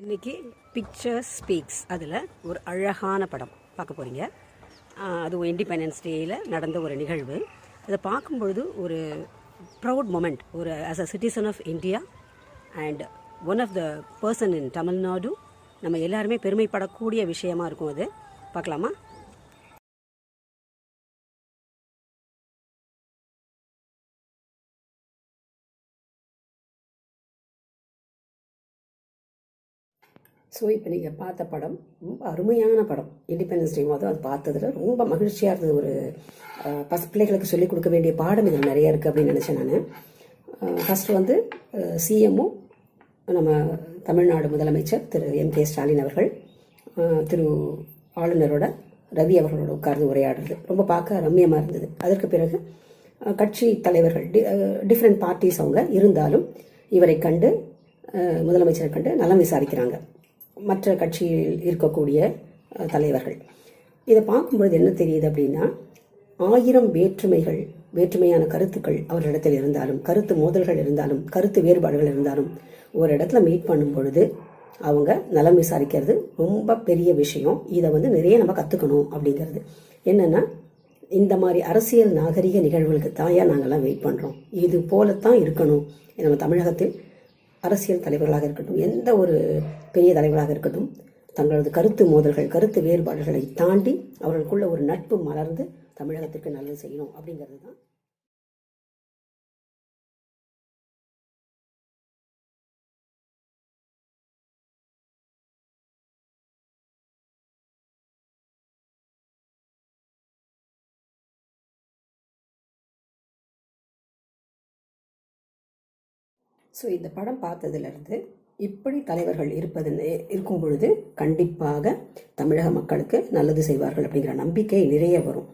இன்னைக்கு picture speaks அதில் ஒரு அழகான படம் பார்க்க போகிறீங்க அதுவும் இண்டிபெண்டன்ஸ் டேயில் நடந்த ஒரு நிகழ்வு. அதை பார்க்கும்பொழுது ஒரு ப்ரௌட் மொமெண்ட் ஒரு as a citizen of India and one of the person in Tamil Nadu நம்ம எல்லாருமே பெருமைப்படக்கூடிய விஷயமா இருக்கும் அது. பார்க்கலாமா? ஸோ இப்போ நீங்கள் பார்த்த படம் ரொம்ப அருமையான படம். இண்டிபெண்டன்ஸ் டே மாதம் அது பார்த்ததுல ரொம்ப மகிழ்ச்சியாக இருந்தது. ஒரு பசு பஸ் பிள்ளைகளுக்கு சொல்லிக் கொடுக்க வேண்டிய பாடம் இதில் நிறைய இருக்குது அப்படின்னு நினச்சேன் நான். ஃபஸ்ட்டு வந்து சிஎம்மும் நம்ம தமிழ்நாடு முதலமைச்சர் திரு எம் கே ஸ்டாலின் அவர்கள் திரு ஆளுநரோட ரவி அவர்களோட உட்கார்ந்து உரையாடுறது. ரொம்ப பார்க்க ரம்மியமாக இருந்தது. அதற்கு பிறகு கட்சி தலைவர்கள் டி டிஃப்ரெண்ட் பார்ட்டிஸ் அவங்க இருந்தாலும் இவரை கண்டு முதலமைச்சரை கண்டு நலம் விசாரிக்கிறாங்க. மற்ற கட்சியில் இருக்கக்கூடிய தலைவர்கள். இதை பார்க்கும்பொழுது என்ன தெரியுது அப்படின்னா ஆயிரம் வேற்றுமைகள் வேற்றுமையான கருத்துக்கள் அவர்களிடத்தில் இருந்தாலும் கருத்து மோதல்கள் இருந்தாலும் கருத்து வேறுபாடுகள் இருந்தாலும் ஒரு இடத்துல மீட் பண்ணும் பொழுது அவங்க நலம் விசாரிக்கிறது ரொம்ப பெரிய விஷயம். இதை வந்து நிறைய நம்ம கற்றுக்கணும் அப்படிங்கிறது. என்னென்னா இந்த மாதிரி அரசியல் நாகரிக நிகழ்வுகளுக்கு தாயா நாங்கள்லாம் வெயிட் பண்ணுறோம் இது போலத்தான் இருக்கணும். நம்ம தமிழகத்தில் அரசியல் தலைவர்களாக இருக்கட்டும் எந்த ஒரு பெரிய தலைவராக இருக்கட்டும் தங்களது கருத்து மோதல்கள் கருத்து வேறுபாடுகளை தாண்டி அவர்களுக்குள்ள ஒரு நட்பு மலர்ந்து தமிழகத்திற்கு நல்லது செய்யணும் அப்படிங்கிறது தான் ஸோ இந்த படம் பார்த்ததுலேருந்து இப்படி தலைவர்கள் இருப்பது இருக்கும் பொழுது கண்டிப்பாக தமிழக மக்களுக்கு நல்லது செய்வார்கள் அப்படிங்கிற நம்பிக்கை நிறைய வரும்.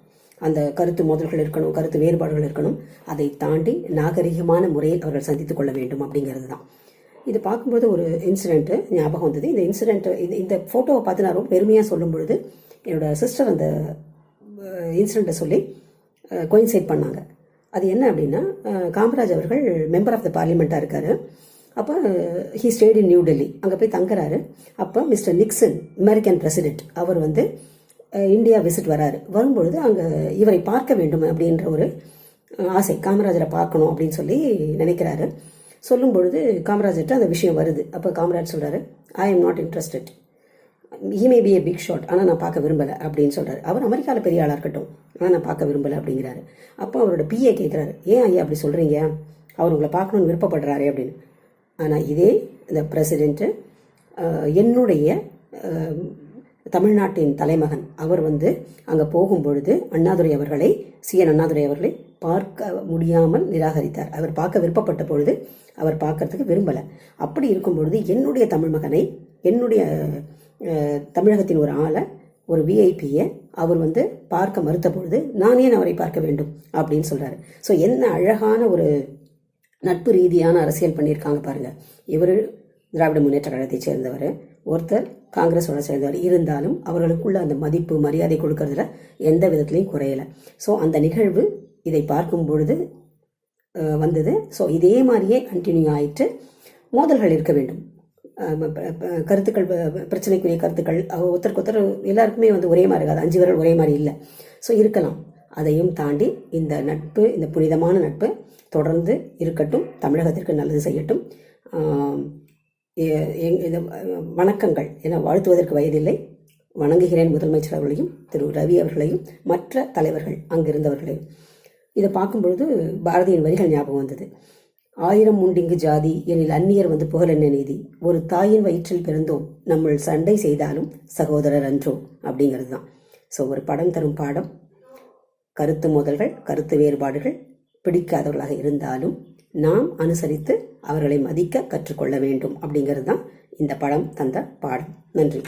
அந்த கருத்து மோதல்கள் இருக்கணும் கருத்து வேறுபாடுகள் இருக்கணும் அதை தாண்டி நாகரிகமான முறையில் அவர்கள் சந்தித்துக் கொள்ள வேண்டும் அப்படிங்கிறது தான். இது பார்க்கும்போது ஒரு இன்சிடென்ட்டு ஞாபகம் வந்தது. இந்த இன்சிடென்ட் இது இந்த ஃபோட்டோவை பார்த்து நான் ரொம்ப பெருமையாக சொல்லும் பொழுது என்னோட சிஸ்டர் அந்த இன்சிடெண்ட்டை சொல்லி கோயின்சைட் பண்ணாங்க. அது என்ன அப்படின்னா காமராஜ் அவர்கள் மெம்பர் ஆஃப் த பார்லிமெண்ட்டாக இருக்காரு. அப்போ he stayed in New Delhi அங்கே போய் தங்குறாரு. அப்போ மிஸ்டர் நிக்சன் அமெரிக்கன் பிரசிடென்ட் அவர் வந்து இந்தியா விசிட் வராரு. வரும்பொழுது அங்கே இவரை பார்க்க வேண்டும் அப்படின்ற ஒரு ஆசை. காமராஜரை பார்க்கணும் அப்படின்னு சொல்லி நினைக்கிறாரு. சொல்லும் பொழுது காமராஜர்கிட்ட அந்த விஷயம் வருது. அப்போ காமராஜ் சொல்கிறாரு I am not interested he may be a big shot ஆனால் நான் பார்க்க விரும்பலை அப்படின்னு சொல்கிறார் அவர் அமெரிக்காவில் பெரிய ஆளாக இருக்கட்டும். ஆனால் நான் பார்க்க விரும்பலை அப்படிங்கிறாரு. அப்போ அவரோட பிஏ கேட்குறாரு ஏன் ஐயா அப்படி சொல்கிறீங்க அவர் உங்களை பார்க்கணும்னு விருப்பப்படுறாரு அப்படின்னு. ஆனால் இதே இந்த பிரசிடென்ட்டு என்னுடைய தமிழ்நாட்டின் தலைமகன் அவர் வந்து அங்கே போகும்பொழுது அண்ணாதுரை அவர்களை சிஎன் அண்ணாதுரை அவர்களை பார்க்க முடியாமல் நிராகரித்தார். அவர் பார்க்க விருப்பப்பட்ட பொழுது அவர் பார்க்கறதுக்கு விரும்பலை. அப்படி இருக்கும் பொழுது என்னுடைய தமிழ் மகனை என்னுடைய தமிழகத்தின் ஒரு ஆளை ஒரு விஐபியை அவர் வந்து பார்க்க மறுத்த பொழுது நான் ஏன் அவரை பார்க்க வேண்டும் அப்படின்னு சொல்கிறாரு ஸோ என்ன அழகான ஒரு நட்பு ரீதியான அரசியல் பண்ணியிருக்காங்க பாருங்கள் இவர் திராவிட முன்னேற்ற கழகத்தைச் சேர்ந்தவர். ஒருத்தர் காங்கிரஸோட சேர்ந்தவர். இருந்தாலும் அவர்களுக்குள்ள அந்த மதிப்பு மரியாதை கொடுக்கறதுல எந்த விதத்துலையும் குறையலை. ஸோ அந்த நிகழ்வு இதை பார்க்கும் பொழுது வந்தது. ஸோ இதே மாதிரியே கண்டினியூ ஆயிட்டு மோதல்கள் இருக்க வேண்டும். கருத்துக்கள் ப- பிரச்சனைக்குரிய கருத்துக்கள் அவ- ஒருத்தருக்கு ஒருத்தர் எல்லாருக்குமே வந்து ஒரே மாதிரி இருக்காது. அஞ்சு விரல் ஒரே மாதிரி இல்லை. ஸோ இருக்கலாம். அதையும் தாண்டி இந்த நட்பு இந்த புனிதமான நட்பு தொடர்ந்து இருக்கட்டும் தமிழகத்திற்கு நல்லது செய்யட்டும். ஆம், எங்- இது, வணக்கங்கள் என வாழ்த்துவதற்கு வயதில்லை. வணங்குகிறேன் முதலமைச்சர் அவர்களையும் திரு. ரவி அவர்களையும் மற்ற தலைவர்கள் அங்கிருந்தவர்களையும். இதை பார்க்கும்பொழுது பாரதியின் வரிகள் ஞாபகம் வந்தது. ஆயிரம் உண்டிங்கு ஜாதி எனில் அந்நியர் வந்து புகழென்ன நீதி? ஒரு தாயின் வயிற்றில் பிறந்தோம் நம்மள் சண்டை செய்தாலும் சகோதரர் அன்றோம் அப்படிங்கிறது தான் ஸோ ஒரு படம் தரும் பாடம். கருத்து மோதல்கள் கருத்து வேறுபாடுகள் பிடிக்காதவர்களாக இருந்தாலும் நாம் அனுசரித்து அவர்களை மதிக்க கற்றுக்கொள்ள வேண்டும். அப்படிங்கிறது தான் இந்த படம் தந்த பாடம். நன்றி.